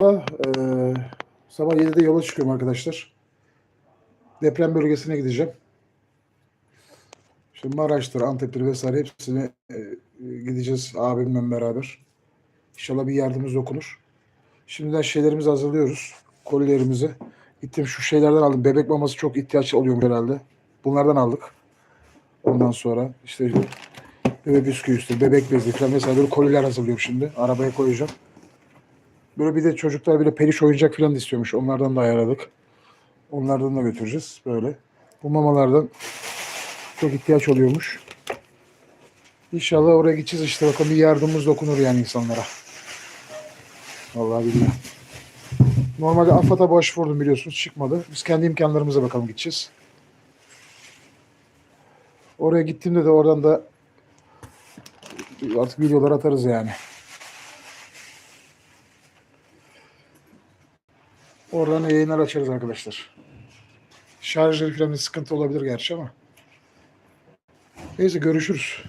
Eee, sabah 7'de yola çıkıyorum arkadaşlar. Deprem bölgesine gideceğim. İşte Maraş'tır, Antep'tir vesaire hepsine e, gideceğiz abimle beraber. İnşallah bir yardımımız dokunur. Şimdiden şeylerimizi hazırlıyoruz. Kolilerimizi. Gittim şu şeylerden aldım. Bebek maması çok ihtiyaç oluyor herhalde. Bunlardan aldık. Ondan sonra işte bebek bisküvisi, bebek bezi falan mesela böyle koliler hazırlıyorum şimdi. Arabaya koyacağım. Böyle bir de çocuklar bile periş oyuncak falan da istiyormuş. Onlardan da ayarladık. Onlardan da götüreceğiz böyle. Bu mamalardan çok ihtiyaç oluyormuş. İnşallah oraya gideceğiz işte bakalım bir yardımımız dokunur yani insanlara. Vallahi billahi. Normalde AFAD'a başvurdum biliyorsunuz çıkmadı. Biz kendi imkanlarımıza bakalım gideceğiz. Oraya gittiğimde de oradan da artık videolar atarız yani. Oradan yayınlar açarız arkadaşlar. Falan bir sıkıntı olabilir gerçi ama. Neyse görüşürüz.